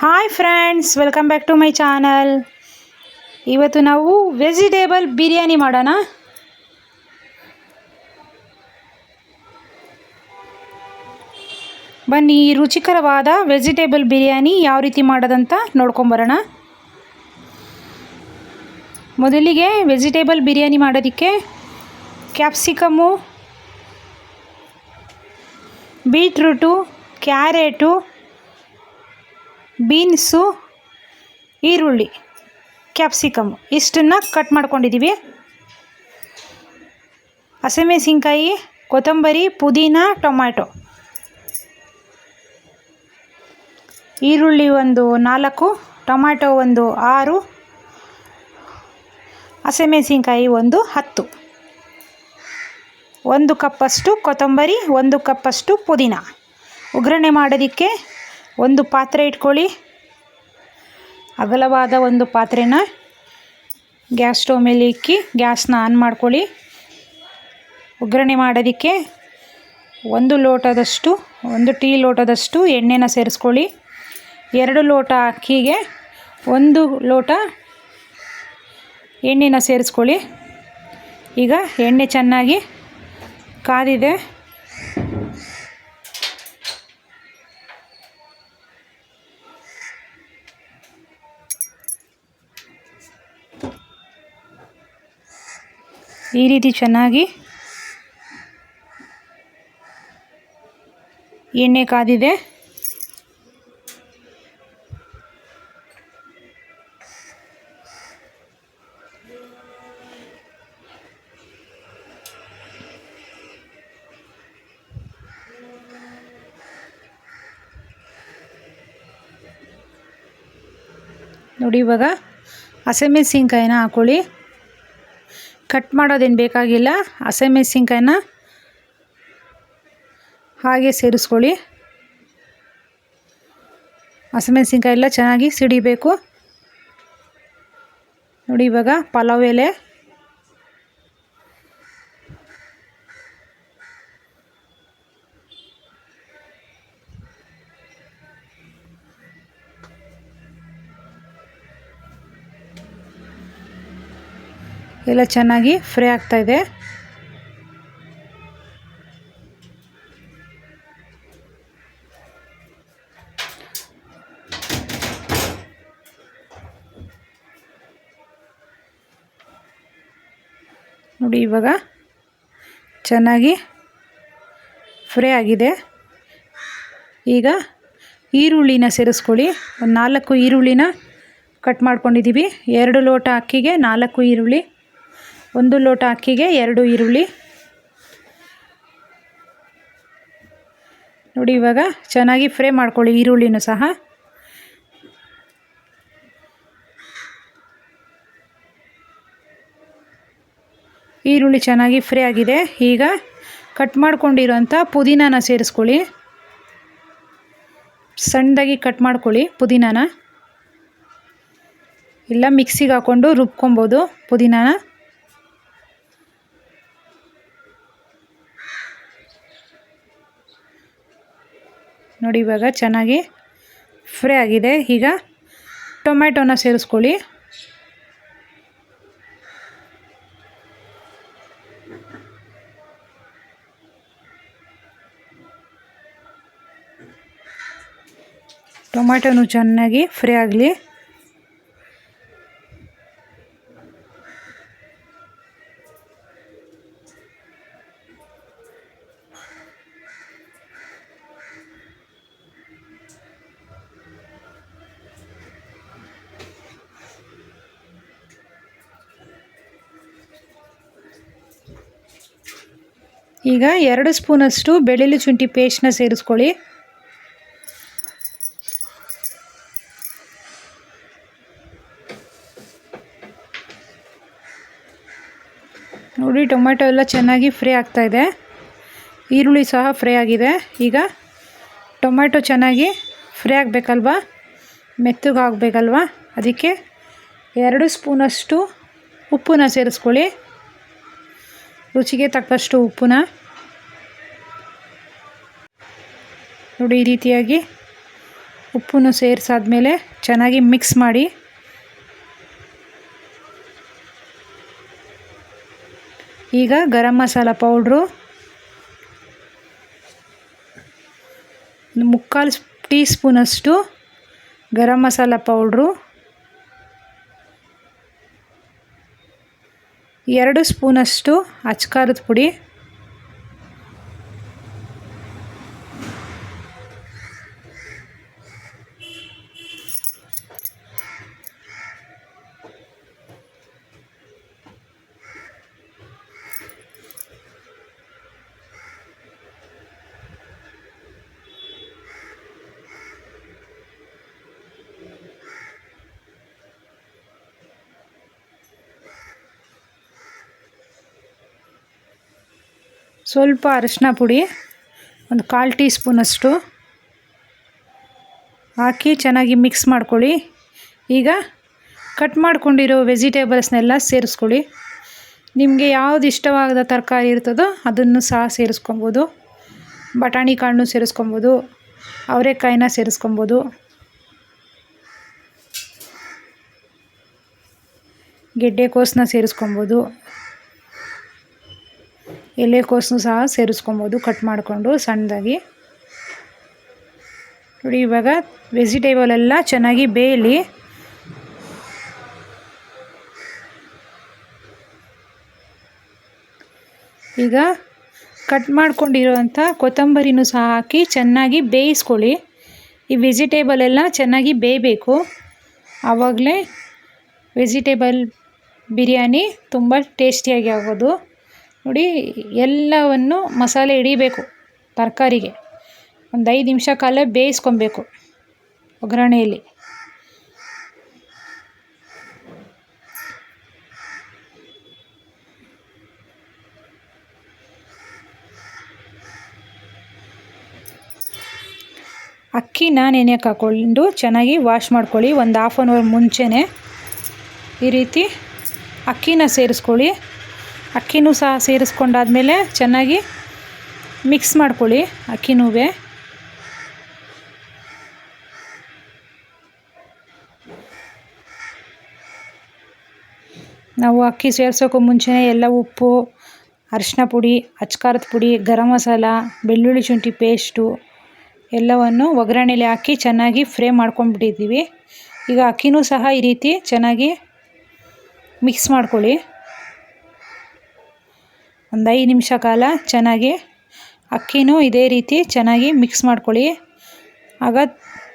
Hi friends welcome back to my channel ಇವತ್ತು ನಾವು vegetable biryani ಮಾಡೋಣ. ಬನ್ನಿ, ರುಚಿಕರವಾದ ವೆಜಿಟೇಬಲ್ ಬಿರಿಯಾನಿ ಯಾವ ರೀತಿ ಮಾಡೋದಂತ ನೋಡ್ಕೊಂಬರೋಣ ಮೊದಲಿಗೆ ವೆಜಿಟೇಬಲ್ ಬಿರಿಯಾನಿ ಮಾಡೋದಕ್ಕೆ ಕ್ಯಾಪ್ಸಿಕಮ್ಮು ಬೀಟ್ರೂಟು ಕ್ಯಾರೆಟು ಬೀನ್ಸು, ಈರುಳ್ಳಿ, ಕ್ಯಾಪ್ಸಿಕಮ್ ಇಷ್ಟನ್ನು ಕಟ್ ಮಾಡ್ಕೊಂಡಿದ್ದೀವಿ ಹಸಿಮೆಣಸಿನ್ಕಾಯಿ, ಕೊತ್ತಂಬರಿ, ಪುದೀನ, ಟೊಮ್ಯಾಟೊ. ಈರುಳ್ಳಿ ಒಂದು ನಾಲ್ಕು, ಟೊಮ್ಯಾಟೊ ಒಂದು ಆರು, ಹಸಿಮೆಣಸಿನ್ಕಾಯಿ ಒಂದು ಹತ್ತು. ಒಂದು ಕಪ್ಪಷ್ಟು ಕೊತ್ತಂಬರಿ, ಒಂದು ಕಪ್ಪಷ್ಟು ಪುದೀನ. ಒಗ್ಗರಣೆ ಮಾಡೋದಕ್ಕೆ ಒಂದು ಪಾತ್ರೆ ಇಟ್ಕೊಳ್ಳಿ. ಅಗಲವಾದ ಒಂದು ಪಾತ್ರೆನ ಗ್ಯಾಸ್ ಸ್ಟವ್ ಮೇಲೆ ಇಕ್ಕಿ, ಗ್ಯಾಸ್ನ ಆನ್ ಮಾಡ್ಕೊಳ್ಳಿ. ಒಗ್ಗರಣೆ ಮಾಡೋದಕ್ಕೆ ಒಂದು ಲೋಟದಷ್ಟು, ಒಂದು ಟೀ ಲೋಟದಷ್ಟು ಎಣ್ಣೆನ ಸೇರಿಸ್ಕೊಳ್ಳಿ. ಎರಡು ಲೋಟ ಅಕ್ಕಿಗೆ ಒಂದು ಲೋಟ ಎಣ್ಣೆನ ಸೇರಿಸ್ಕೊಳ್ಳಿ. ಈಗ ಎಣ್ಣೆ ಚೆನ್ನಾಗಿ ಕಾದಿದೆ. ಈ ರೀತಿ ಚೆನ್ನಾಗಿ ಎಣ್ಣೆ ಕಾದಿದೆ. ನೋಡಿ ಇವಾಗ ಹಸಿಮೆಣಸಿನ್ಕಾಯಿನ ಹಾಕ್ಕೊಳ್ಳಿ ಕಟ್ ಮಾಡೋದೇನು ಬೇಕಾಗಿಲ್ಲ. ಹಸಿಮೆಣಸಿನ್ಕಾಯಿನ ಹಾಗೆ ಸೇರಿಸ್ಕೊಳ್ಳಿ. ಹಸಿಮೆಣಸಿನ್ಕಾಯಿ ಎಲ್ಲ ಚೆನ್ನಾಗಿ ಸಿಡಿಬೇಕು. ನೋಡಿ ಇವಾಗ ಪಲಾವ್ ಎಲೆ. ಎಲ್ಲ ಚೆನ್ನಾಗಿ ಫ್ರೈ ಇದೆ. ನೋಡಿ ಇವಾಗ ಚೆನ್ನಾಗಿ ಫ್ರೈ ಆಗಿದೆ. ಈಗ ಈರುಳ್ಳಿನ ಸೇರಿಸ್ಕೊಳ್ಳಿ. ಒಂದು ನಾಲ್ಕು ಈರುಳ್ಳಿನ ಕಟ್ ಮಾಡ್ಕೊಂಡಿದ್ದೀವಿ. ಎರಡು ಲೋಟ ಅಕ್ಕಿಗೆ ನಾಲ್ಕು ಈರುಳ್ಳಿ. ಒಂದು ಲೋಟ ಅಕ್ಕಿಗೆ ಎರಡು ಈರುಳ್ಳಿ. ನೋಡಿ ಇವಾಗ ಚೆನ್ನಾಗಿ ಫ್ರೈ ಮಾಡ್ಕೊಳ್ಳಿ ಈರುಳ್ಳಿನೂ ಸಹ. ಈರುಳ್ಳಿ ಚೆನ್ನಾಗಿ ಫ್ರೈ ಆಗಿದೆ. ಈಗ ಕಟ್ ಮಾಡ್ಕೊಂಡಿರೋಂಥ ಪುದೀನಾನ ಸೇರಿಸ್ಕೊಳ್ಳಿ. ಸಣ್ಣದಾಗಿ ಕಟ್ ಮಾಡ್ಕೊಳ್ಳಿ ಪುದೀನಾನ. ಇಲ್ಲ ಮಿಕ್ಸಿಗೆ ಹಾಕ್ಕೊಂಡು ರುಬ್ಕೊಬೋದು ಪುದೀನಾನ. ನೋಡಿ ಇವಾಗ ಚೆನ್ನಾಗಿ ಫ್ರೈ ಆಗಿದೆ. ಈಗ ಟೊಮ್ಯಾಟೋನ ಸೇರಿಸ್ಕೊಳ್ಳಿ. ಟೊಮ್ಯಾಟೋನು ಚೆನ್ನಾಗಿ ಫ್ರೈ ಆಗಲಿ. ಈಗ ಎರಡು ಸ್ಪೂನಷ್ಟು ಬೆಳ್ಳುಳ್ಳಿ ಶುಂಠಿ ಪೇಸ್ಟ್ನ ಸೇರಿಸ್ಕೊಳ್ಳಿ. ನೋಡಿ, ಟೊಮೆಟೊ ಎಲ್ಲ ಚೆನ್ನಾಗಿ ಫ್ರೈ ಆಗ್ತಾಯಿದೆ ಈರುಳ್ಳಿ ಸಹ ಫ್ರೈ ಆಗಿದೆ. ಈಗ ಟೊಮೆಟೊ ಚೆನ್ನಾಗಿ ಫ್ರೈ ಆಗಬೇಕಲ್ವಾ? ಮೆತ್ತಗೆ ಆಗಬೇಕಲ್ವಾ? ಅದಕ್ಕೆ ಎರಡು ಸ್ಪೂನಷ್ಟು ಉಪ್ಪನ್ನ ಸೇರಿಸ್ಕೊಳ್ಳಿ. ರುಚಿಗೆ ತಕ್ಕಷ್ಟು ಉಪ್ಪನ್ನ. ನೋಡಿ, ಈ ರೀತಿಯಾಗಿ ಉಪ್ಪನ್ನು ಸೇರಿಸಾದ್ಮೇಲೆ ಚೆನ್ನಾಗಿ ಮಿಕ್ಸ್ ಮಾಡಿ. ಈಗ ಗರಂ ಮಸಾಲ ಪೌಡ್ರು. ಮುಕ್ಕಾಲು ಟೀ ಸ್ಪೂನಷ್ಟು ಗರಂ ಮಸಾಲ ಪೌಡ್ರು. ಎರಡು ಸ್ಪೂನಷ್ಟು ಅಚ್ಕಾರದ ಪುಡಿ. ಸ್ವಲ್ಪ ಅರಿಶಿನ ಪುಡಿ, ಒಂದು ಕಾಲು ಟೀ ಸ್ಪೂನಷ್ಟು ಹಾಕಿ ಚೆನ್ನಾಗಿ ಮಿಕ್ಸ್ ಮಾಡ್ಕೊಳ್ಳಿ. ಈಗ ಕಟ್ ಮಾಡ್ಕೊಂಡಿರೋ ವೆಜಿಟೇಬಲ್ಸ್ನೆಲ್ಲ ಸೇರಿಸ್ಕೊಳ್ಳಿ. ನಿಮಗೆ ಯಾವುದು ಇಷ್ಟವಾದ ತರಕಾರಿ ಇರ್ತದೋ ಅದನ್ನು ಸಹ ಸೇರಿಸ್ಕೊಬೋದು. ಬಟಾಣಿ ಕಾಳನ್ನು ಸೇರಿಸ್ಕೊಬೋದು, ಅವರೆಕಾಯಿನ ಸೇರಿಸ್ಕೊಬೋದು. ಗೆಡ್ಡೆಕೋಸನ್ನ ಸೇರಿಸ್ಕೊಬೋದು. ಎಲೆಕೋಸನ್ನು ಸಹ ಸೇರಿಸ್ಕೊಬೋದು ಕಟ್ ಮಾಡಿಕೊಂಡು ಸಣ್ಣದಾಗಿ. ನೋಡಿ, ಇವಾಗ ವೆಜಿಟೇಬಲ್ ಎಲ್ಲ ಚೆನ್ನಾಗಿ ಬೇಯಲಿ. ಈಗ ಕಟ್ ಮಾಡ್ಕೊಂಡಿರೋವಂಥ ಕೊತ್ತಂಬರಿನೂ ಸಹ ಹಾಕಿ ಚೆನ್ನಾಗಿ ಬೇಯಿಸ್ಕೊಳ್ಳಿ. ಈ ವೆಜಿಟೇಬಲ್ ಎಲ್ಲ ಚೆನ್ನಾಗಿ ಬೇಯಬೇಕು. ಆವಾಗಲೇ ವೆಜಿಟೇಬಲ್ ಬಿರಿಯಾನಿ ತುಂಬ ಟೇಸ್ಟಿಯಾಗಿ ಆಗೋದು. ನೋಡಿ, ಎಲ್ಲವನ್ನು ಮಸಾಲೆ ಹಿಡಿಬೇಕು ತರಕಾರಿಗೆ. ಒಂದು ಐದು ನಿಮಿಷ ಕಾಲ ಬೇಯಿಸ್ಕೊಬೇಕು ಒಗ್ಗರಣೆಯಲ್ಲಿ. ಅಕ್ಕಿನ ನೆನೆಯಕ್ಕೆ ಹಾಕ್ಕೊಂಡು ಚೆನ್ನಾಗಿ ವಾಶ್ ಮಾಡ್ಕೊಳ್ಳಿ. ಒಂದು ಹಾಫ್ ಆನ್ ಅವರ್ ಮುಂಚೆನೇ ಈ ರೀತಿ ಅಕ್ಕಿನ ಸೇರಿಸ್ಕೊಳ್ಳಿ. ಅಕ್ಕಿನೂ ಸಹ ಸೇರಿಸ್ಕೊಂಡಾದ್ಮೇಲೆ ಚೆನ್ನಾಗಿ ಮಿಕ್ಸ್ ಮಾಡ್ಕೊಳ್ಳಿ ಅಕ್ಕಿನೂ ನಾವು ಅಕ್ಕಿ ಸೇರ್ಸೋಕ್ಕೂ ಮುಂಚೆನೇ ಎಲ್ಲ ಉಪ್ಪು, ಅರಿಶಿನ ಪುಡಿ, ಅಚ್ಕಾರದ ಪುಡಿ, ಗರಂ ಮಸಾಲ, ಬೆಳ್ಳುಳ್ಳಿ ಶುಂಠಿ ಪೇಸ್ಟು ಎಲ್ಲವನ್ನು ಒಗ್ಗರಣೆಲಿ ಹಾಕಿ ಚೆನ್ನಾಗಿ ಫ್ರೈ ಮಾಡ್ಕೊಂಡ್ಬಿಟ್ಟಿದ್ದೀವಿ. ಈಗ ಅಕ್ಕಿನೂ ಸಹ ಈ ರೀತಿ ಚೆನ್ನಾಗಿ ಮಿಕ್ಸ್ ಮಾಡ್ಕೊಳ್ಳಿ. ಒಂದು ಐದು ನಿಮಿಷ ಕಾಲ ಚೆನ್ನಾಗಿ ಅಕ್ಕಿನೂ ಇದೇ ರೀತಿ ಚೆನ್ನಾಗಿ ಮಿಕ್ಸ್ ಮಾಡ್ಕೊಳ್ಳಿ. ಆಗ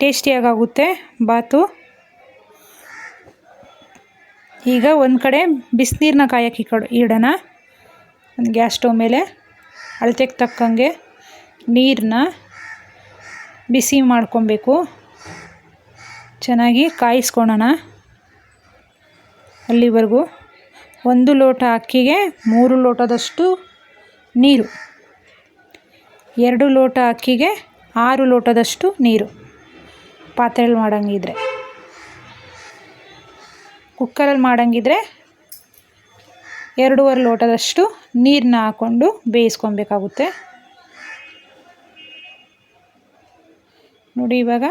ಟೇಸ್ಟಿಯಾಗುತ್ತೆ ಬಾತು. ಈಗ ಒಂದು ಕಡೆ ಬಿಸಿನೀರನ್ನ ಕಾಯಕ್ಕೆ ಕೊಡು ಇಡೋಣ. ಒಂದು ಗ್ಯಾಸ್ ಸ್ಟವ್ ಮೇಲೆ ಅಳತೆಗೆ ತಕ್ಕಂಗೆ ನೀರನ್ನ ಬಿಸಿ ಮಾಡ್ಕೊಬೇಕು. ಚೆನ್ನಾಗಿ ಕಾಯಿಸ್ಕೊಳೋಣ ಅಲ್ಲಿವರೆಗೂ. ಒಂದು ಲೋಟ ಅಕ್ಕಿಗೆ ಮೂರು ಲೋಟದಷ್ಟು ನೀರು. ಎರಡು ಲೋಟ ಅಕ್ಕಿಗೆ ಆರು ಲೋಟದಷ್ಟು ನೀರು. ಪಾತ್ರೆಯಲ್ಲಿ ಮಾಡೋಂಗಿದ್ರೆ. ಕುಕ್ಕರಲ್ಲಿ ಮಾಡೋಂಗಿದ್ರೆ ಎರಡೂವರೆ ಲೋಟದಷ್ಟು ನೀರನ್ನ ಹಾಕ್ಕೊಂಡು ಬೇಯಿಸ್ಕೊಬೇಕಾಗುತ್ತೆ. ನೋಡಿ ಇವಾಗ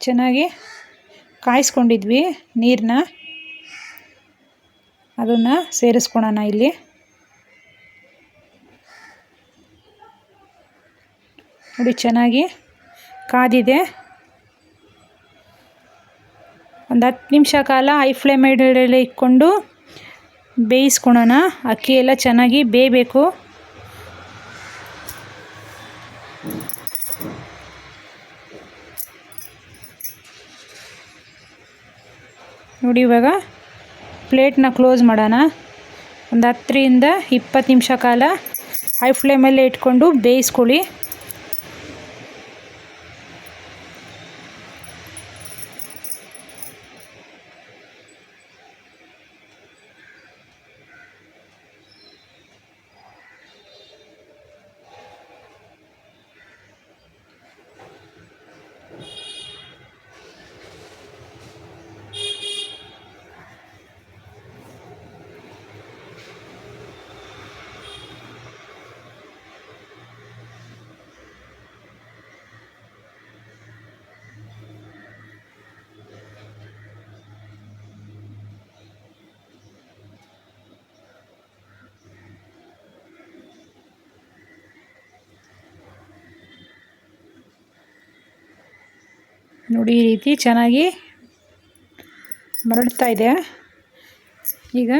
ಚೆನ್ನಾಗಿ ಕಾಯಿಸ್ಕೊಂಡಿದ್ವಿ ನೀರನ್ನ ಅದನ್ನು ಸೇರಿಸ್ಕೊಳೋಣ ಇಲ್ಲಿ. ನೋಡಿ, ಚೆನ್ನಾಗಿ ಕಾದಿದೆ. ಒಂದು ಹತ್ತು ನಿಮಿಷ ಕಾಲ ಐ ಫ್ಲೇಮ್ ಇಡಲಿ ಇಟ್ಕೊಂಡು ಬೇಯಿಸ್ಕೊಳೋಣ. ಅಕ್ಕಿ ಎಲ್ಲ ಚೆನ್ನಾಗಿ ಬೇಯಬೇಕು. ನೋಡಿ, ಇವಾಗ ಪ್ಲೇಟ್ನ ಕ್ಲೋಸ್ ಮಾಡೋಣ. ಒಂದು ಹತ್ತರಿಂದ ಇಪ್ಪತ್ತು ನಿಮಿಷ ಕಾಲ ಹೈ ಫ್ಲೇಮಲ್ಲೇ ಇಟ್ಕೊಂಡು ಬೇಯಿಸ್ಕೊಳ್ಳಿ. ನೋಡಿ, ಈ ರೀತಿ ಚೆನ್ನಾಗಿ ಮರಡ್ತಾ ಇದೆ. ಈಗ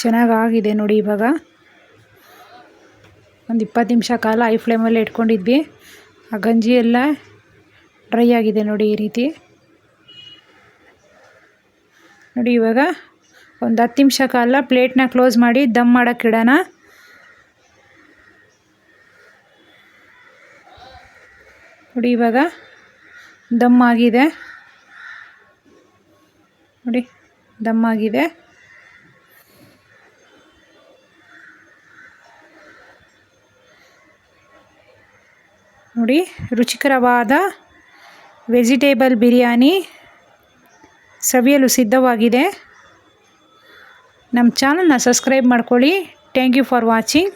ಚೆನ್ನಾಗಾಗಿದೆ ನೋಡಿ ಇವಾಗ. ಒಂದು ಇಪ್ಪತ್ತು ನಿಮಿಷ ಕಾಲ ಐ ಫ್ಲೇಮಲ್ಲಿ ಇಟ್ಕೊಂಡಿದ್ವಿ. ಆ ಗಂಜಿ ಎಲ್ಲ ಡ್ರೈ ಆಗಿದೆ ನೋಡಿ ಈ ರೀತಿ. ನೋಡಿ ಇವಾಗ ಒಂದು ಹತ್ತು ನಿಮಿಷ ಕಾಲ ಪ್ಲೇಟ್ನ ಕ್ಲೋಸ್ ಮಾಡಿ ದಮ್ ಮಾಡೋಕ್ಕೆ ನೋಡಿ ಇವಾಗ ದಮ್ ಆಗಿದೆ. ನೋಡಿ, ದಮ್ ಆಗಿದೆ. ನೋಡಿ, ರುಚಿಕರವಾದ ವೆಜಿಟೇಬಲ್ ಬಿರಿಯಾನಿ ಸವಿಯಲು ಸಿದ್ಧವಾಗಿದೆ. ನಮ್ಮ ಚಾನಲ್ನ ಸಬ್ಸ್ಕ್ರೈಬ್ ಮಾಡ್ಕೊಳ್ಳಿ. Thank you for watching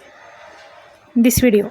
this video